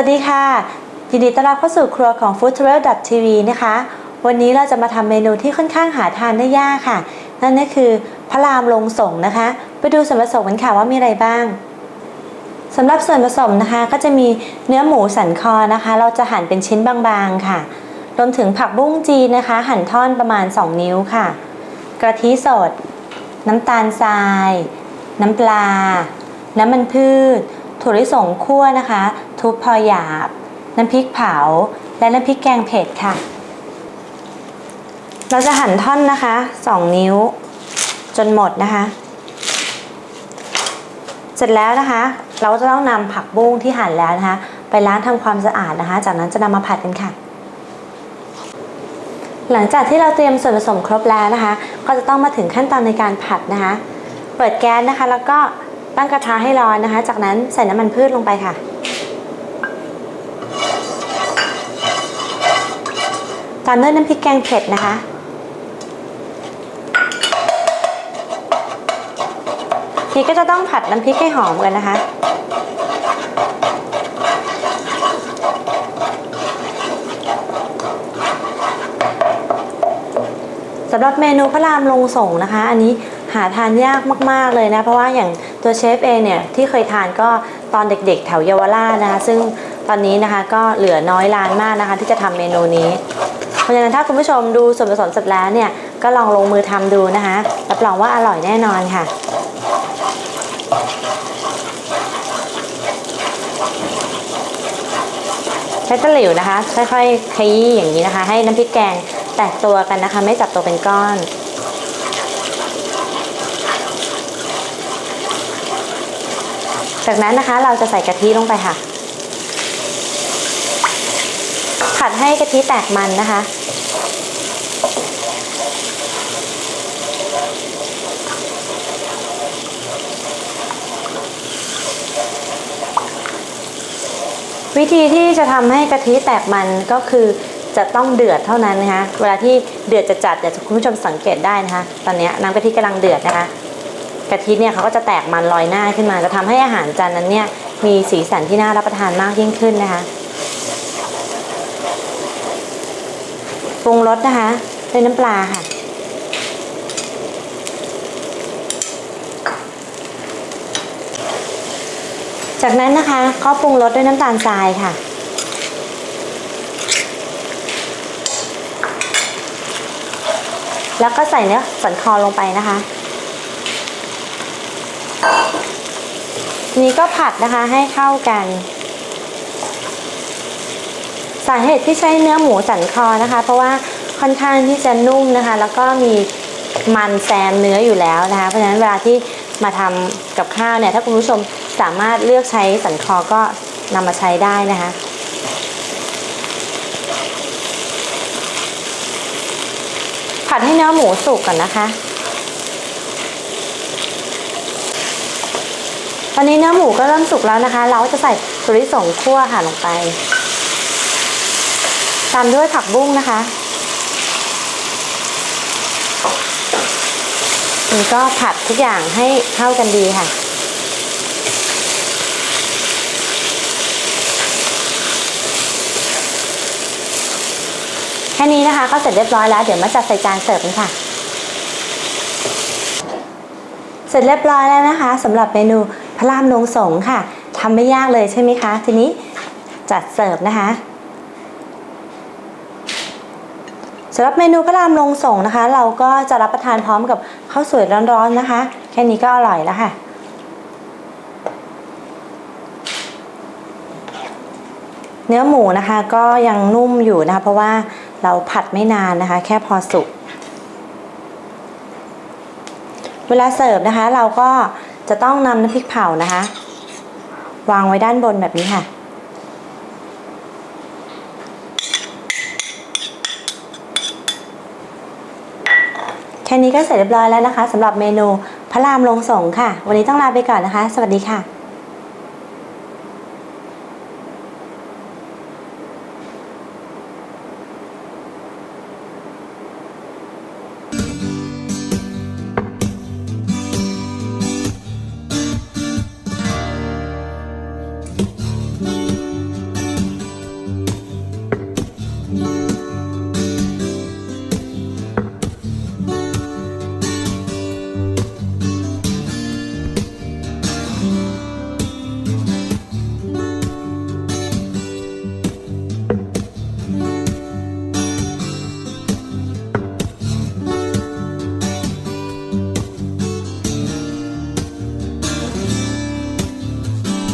วัสดีค่ะ ยินดีต้อนรับเข้าสู่ครัวของ Food Travel TV นะคะ วันนี้เราจะมาทำเมนูที่ค่อนข้างหาทานได้ยากค่ะ นั่นก็คือพระรามลงส่งนะคะ ไปดูส่วนผสมกันค่ะว่ามีอะไรบ้างสำหรับส่วนผสมนะคะก็จะมีเนื้อหมูสันคอนะคะ เราจะหั่นเป็นชิ้นบางๆค่ะ รวมถึงผักบุ้งจีนนะคะ หั่นท่อนประมาณ 2 นิ้วค่ะ กระทิสด น้ำตาลทราย น้ำปลา น้ำมันพืช ถั่วลิสงคั่วนะคะ ทุบพอหยาบ น้ำพริกเผา และน้ำพริกแกงเผ็ดค่ะ เราจะหั่นท่อนนะคะ2นิ้ว จนหมดนะคะ เสร็จแล้วนะคะ เราจะต้องนำผักบุ้งที่หั่นแล้วนะคะ ไปล้างทำความสะอาดนะคะ จากนั้นจะนำมาผัดกันค่ะหลังจากที่เราเตรียมส่วนผสมครบแล้วนะคะ ก็จะต้องมาถึงขั้นตอนในการผัดนะคะ เปิดแก๊สนะคะ แล้วก็ ตั้งกระทะให้ร้อนนะคะ จากนั้นใส่น้ำมันพืชลงไปค่ะ ตามด้วยน้ำพริกแกงเผ็ดนะคะทีก็จะต้องผัดน้ำพริกให้หอมกันนะคะสำหรับเมนูพระรามลงส่งนะคะ อันนี้หาทานยากมาก ๆ เลยนะ เพราะว่าอย่าง ตัวเชฟเองเนี่ยที่เคยทานก็ตอนเด็กๆ แถวเยาวราชนะคะ ซึ่งตอนนี้นะคะก็เหลือน้อยร้านมากนะคะ ที่จะทำเมนูนี้ เพราะฉะนั้นถ้าคุณผู้ชมดูส่วนผสมเสร็จแล้วเนี่ยก็ลองลงมือทำดูนะคะรับรองว่าอร่อยแน่นอนค่ะใช้ตะหลิวนะคะ ค่อยๆขยี้อย่างนี้นะคะ ให้น้ำพริกแกงแตกตัวกันนะคะ ไม่จับตัวเป็นก้อน จากนั้นนะคะเราจะใส่กะทิลงไปค่ะ ผัดให้กะทิแตกมันนะคะ วิธีที่จะทำให้กะทิแตกมันก็คือจะต้องเดือดเท่านั้นนะคะ เวลาที่เดือดจะจัดเดี๋ยวคุณผู้ชมสังเกตได้นะคะ ตอนนี้น้ำกะทิกำลังเดือดนะคะ กะทิเนี่ยเขาก็จะแตกมันลอยหน้าขึ้นมา จะทำให้อาหารจานนั้นเนี่ยมีสีสันที่น่ารับประทานมากยิ่งขึ้นนะคะปรุงรสนะคะด้วยน้ำปลาค่ะ จากนั้นนะคะก็ปรุงรสด้วยน้ำตาลทรายค่ะแล้วก็ใส่เนื้อสันคอลงไปนะคะ นี้ก็ผัดนะคะให้เข้ากัน สาเหตุที่ใช้เนื้อหมูสันคอนะคะ เพราะว่าค่อนข้างที่จะนุ่มนะคะ แล้วก็มีมันแซมเนื้ออยู่แล้วนะคะ เพราะฉะนั้นเวลาที่มาทำกับข้าวเนี่ย ถ้าคุณผู้ชมสามารถเลือกใช้สันคอก็นำมาใช้ได้นะคะผัดให้เนื้อหมูสุกก่อนนะคะ ตอนนี้เนื้อหมูก็เริ่มสุกแล้วนะคะ เราก็จะใส่ถั่วลิสงคั่วค่ะลงไป ตามด้วยผักบุ้งนะคะนี่ก็ผัดทุกอย่างให้เข้ากันดีค่ะแค่นี้นะคะก็เสร็จเรียบร้อยแล้ว เดี๋ยวมาจัดใส่จานเสิร์ฟกันค่ะ เสร็จเรียบร้อยแล้วนะคะสำหรับเมนู พระรามลงสงค่ะทำไม่ยากเลยใช่ไหมคะ ทีนี้จัดเสิร์ฟนะคะสำหรับเมนูพระรามลงส่งนะคะ เราก็จะรับประทานพร้อมกับข้าวสวยร้อนๆนะคะ แค่นี้ก็อร่อยแล้วค่ะ เนื้อหมูนะคะก็ยังนุ่มอยู่นะคะ เพราะว่าเราผัดไม่นานนะคะ แค่พอสุก เวลาเสิร์ฟนะคะ เราก็ จะต้องนำน้ำพริกเผานะคะ วางไว้ด้านบนแบบนี้ค่ะ แค่นี้ก็เสร็จเรียบร้อยแล้วนะคะสำหรับเมนูพระรามลงสงค่ะ วันนี้ต้องลาไปก่อนนะคะ สวัสดีค่ะ